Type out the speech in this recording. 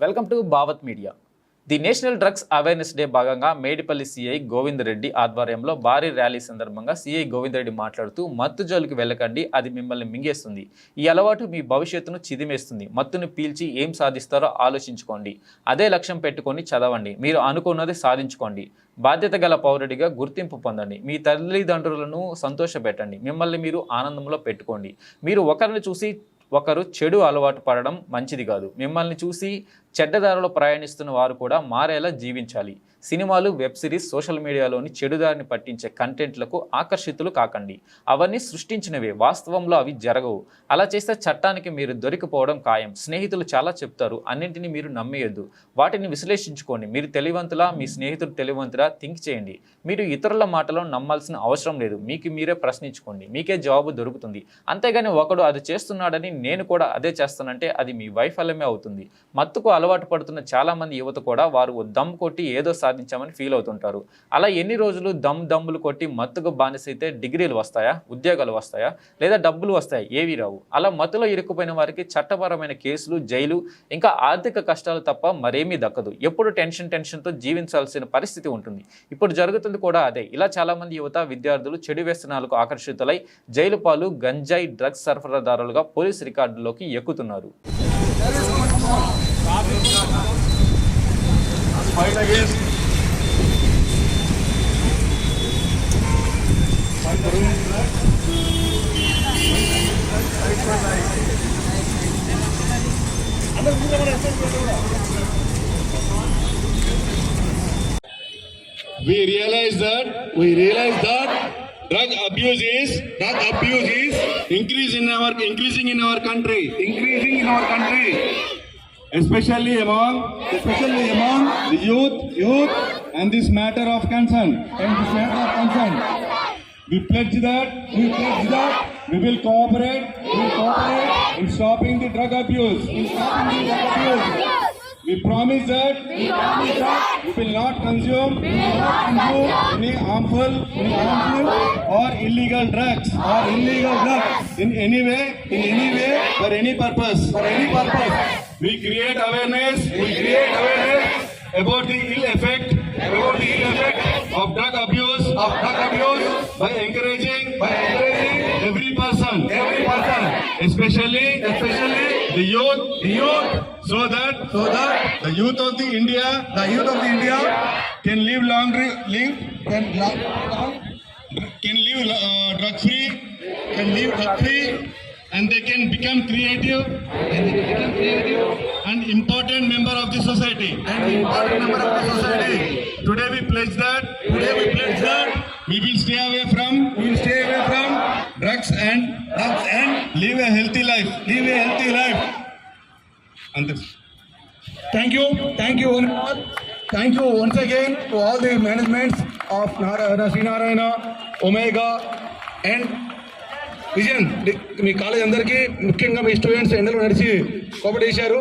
Welcome to Bhavat media the national drugs awareness day భాగంగా Medipalli CI Govind Reddy ఆధ్వర్యంలో భారీ rally సందర్భంగా సిఐ గోవింద్ రెడ్డి మాట్లాడుతూ మత్తు జోలికి వెళ్ళకండి అది మిమ్మల్ని మింగేస్తుంది. ఈ అలవాటు మీ భవిష్యత్తును చిదిమేస్తుంది. మత్తును పీల్చి ఏం సాధిస్తారో ఆలోచించుకోండి. అదే లక్ష్యం పెట్టుకొని చదవండి. మీరు అనుకున్నది సాధించుకోండి. బాధ్యత గల పౌరుడిగా గుర్తింపు పొందండి. మీ తల్లిదండ్రులను సంతోషపెట్టండి. మిమ్మల్ని మీరు ఆనందంలో పెట్టుకోండి. మీరు ఒకరిని చూసి ఒకరు చెడు అలవాటు పడడం మంచిది కాదు. మిమ్మల్ని చూసి చెడ్డదారిలో ప్రయాణిస్తున్న వారు కూడా మారేలా జీవించాలి. సినిమాలు వెబ్ సిరీస్ సోషల్ మీడియాలోని చెడుదారిని పట్టించే కంటెంట్లకు ఆకర్షితులు కాకండి. అవన్నీ సృష్టించినవే వాస్తవంలో అవి జరగవు. అలా చేస్తే చట్టానికి మీరు దొరికిపోవడం ఖాయం. స్నేహితులు చాలా చెప్తారు అన్నింటినీ మీరు నమ్మేయద్దు. వాటిని విశ్లేషించుకోండి. మీరు తెలివంతులా మీ స్నేహితుడు తెలివంతులా థింక్ చేయండి. మీరు ఇతరుల మాటలను నమ్మాల్సిన అవసరం లేదు. మీకు మీరే ప్రశ్నించుకోండి. మీకే జవాబు దొరుకుతుంది. అంతేగాని ఒకడు అది చేస్తున్నాడని నేను కూడా అదే చేస్తానంటే అది మీ వైఫల్యమే అవుతుంది. మత్తుకు అలవాటు పడుతున్న చాలామంది యువత కూడా వారు దమ్ కొట్టి ఏదో సాధించామని ఫీల్ అవుతుంటారు. అలా ఎన్ని రోజులు దమ్ దమ్ములు కొట్టి మత్తుకు బానిసైతే డిగ్రీలు వస్తాయా? ఉద్యోగాలు వస్తాయా? లేదా డబ్బులు వస్తాయా? ఏవి రావు. అలా మత్తులో ఇరుక్కుపోయిన వారికి చట్టపరమైన కేసులు జైలు ఇంకా ఆర్థిక కష్టాలు తప్ప మరేమీ దక్కదు. ఎప్పుడు టెన్షన్ టెన్షన్తో జీవించాల్సిన పరిస్థితి ఉంటుంది. ఇప్పుడు జరుగుతుంది కూడా అదే. ఇలా చాలామంది యువత విద్యార్థులు చెడు వ్యసనాలకు ఆకర్షితులై జైలు పాలు గంజాయి డ్రగ్స్ సరఫరాదారులుగా పోలీస్ రికార్డుల్లోకి ఎక్కుతున్నారు. Fight against we realize that we realize that drug abuse is drug abuse is increase in our increasing in our country. Increasing in our country. Especially among especially among the youth youth and this matter of concern. And this matter of concern we pledge that we pledge that we will cooperate we will cooperate in stopping the drug abuse. In stopping the drug abuse. we promise that we promise that we will not consume we will not consume any harmful any harmful or illegal drugs or illegal drugs in any way in any way for any purpose. For any purpose. We create awareness we create awareness about the ill effect about the ill effect of drug abuse of drug abuse by encouraging by encouraging every person. every person. Especially especially the youth. the youth. So that so that the youth of the india the youth of the india can live long live can long, long can live uh, drug free can live drug free and they can become creative and they can become creative and important member of the society. And important member of the society drugs and drugs and live a healthy life live a healthy life అంతే thank you thank you thank you once again to all the managements of Narayana Srinarayana Omega and Vijayan me college అందరికీ ముఖ్యంగా మీ students ఎండలు నడిచి కోపడేశారు.